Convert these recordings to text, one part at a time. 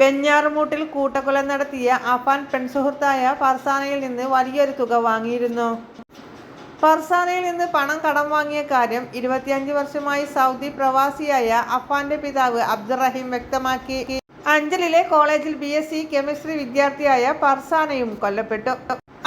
വെഞ്ഞാറുമൂട്ടിൽ കൂട്ടക്കൊല നടത്തിയ അഫാൻ പെൺസുഹൃത്തായ ഫർസാനയിൽ നിന്ന് വലിയൊരു തുക വാങ്ങിയിരുന്നു. ഫർസാനയിൽ നിന്ന് പണം കടം വാങ്ങിയ കാര്യം ഇരുപത്തിയഞ്ച് വർഷമായി സൗദി പ്രവാസിയായ അഫാന്റെ പിതാവ് അബ്ദുറഹീം വ്യക്തമാക്കി. അഞ്ചലിലെ കോളേജിൽ ബി എസ് സി കെമിസ്ട്രി വിദ്യാർത്ഥിയായ ഫർസാനയും കൊല്ലപ്പെട്ടു.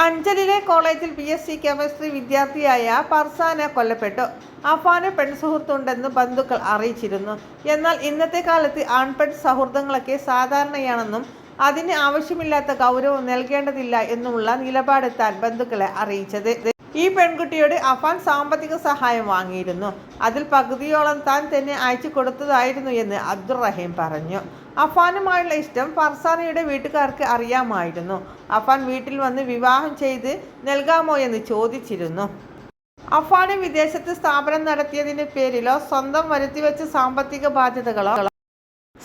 അഞ്ചലിലെ കോളേജിൽ പി എസ് സി കെമിസ്ട്രി വിദ്യാർത്ഥിയായ പർസാന കൊല്ലപ്പെട്ടു. അഫാന് പെൺസുഹൃത്തുണ്ടെന്ന് ബന്ധുക്കൾ അറിയിച്ചിരുന്നു. എന്നാൽ ഇന്നത്തെ കാലത്ത് ആൺപെൺ സൗഹൃദങ്ങളൊക്കെ സാധാരണയാണെന്നും അതിന് ആവശ്യമില്ലാത്ത ഗൗരവം നൽകേണ്ടതില്ല എന്നുമുള്ള നിലപാടെത്താൻ ബന്ധുക്കളെ അറിയിച്ചത്. ഈ പെൺകുട്ടിയോട് അഫാൻ സാമ്പത്തിക സഹായം വാങ്ങിയിരുന്നു. അതിൽ പകുതിയോളം താൻ തന്നെ അയച്ചു കൊടുത്തതായിരുന്നു എന്ന് അബ്ദുറഹീം പറഞ്ഞു. അഫാനുമായുള്ള ഇഷ്ടം ഫർസാനയുടെ വീട്ടുകാർക്ക് അറിയാമായിരുന്നു. അഫാൻ വീട്ടിൽ വന്ന് വിവാഹം ചെയ്ത് നൽകാമോ എന്ന് ചോദിച്ചിരുന്നു. അഫാന് വിദേശത്ത് സ്ഥാപനം നടത്തിയതിന്റെ പേരിലോ സ്വന്തം വരുത്തിവെച്ച സാമ്പത്തിക ബാധ്യതകളോ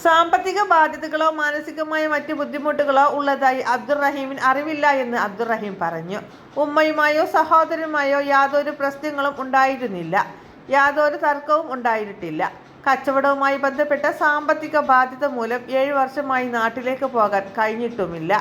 സാമ്പത്തിക ബാധ്യതകളോ മാനസികമായ മറ്റു ബുദ്ധിമുട്ടുകളോ ഉള്ളതായി അബ്ദുറഹീമിന് അറിവില്ല എന്ന് അബ്ദുറഹീം പറഞ്ഞു. ഉമ്മയുമായോ സഹോദരനുമായോ യാതൊരു പ്രശ്നങ്ങളും ഉണ്ടായിരുന്നില്ല. യാതൊരു തർക്കവും ഉണ്ടായിട്ടില്ല. കച്ചവടവുമായി ബന്ധപ്പെട്ട സാമ്പത്തിക ബാധ്യത മൂലം ഏഴ് വർഷമായി നാട്ടിലേക്ക് പോകാൻ കഴിഞ്ഞിട്ടുമില്ല.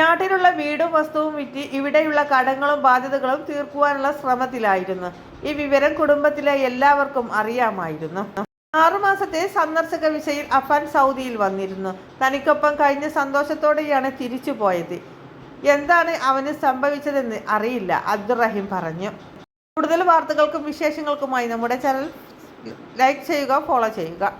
നാട്ടിലുള്ള വീടും വസ്തുവും വിറ്റ് ഇവിടെയുള്ള കടങ്ങളും ബാധ്യതകളും തീർക്കുവാനുള്ള ശ്രമത്തിലായിരുന്നു. ഈ വിവരം കുടുംബത്തിലെ എല്ലാവർക്കും അറിയാമായിരുന്നു. ആറുമാസത്തെ സന്ദർശക വിസയിൽ അഫാൻ സൗദിയിൽ വന്നിരുന്നു. തനിക്കൊപ്പം കഴിഞ്ഞ സന്തോഷത്തോടെയാണ് തിരിച്ചു പോയത്. എന്താണ് അവന് സംഭവിച്ചതെന്ന് അറിയില്ല അബ്ദുറഹീം പറഞ്ഞു. കൂടുതൽ വാർത്തകൾക്കും വിശേഷങ്ങൾക്കുമായി നമ്മുടെ ചാനൽ ലൈക്ക് ചെയ്യുക ഫോളോ ചെയ്യുക.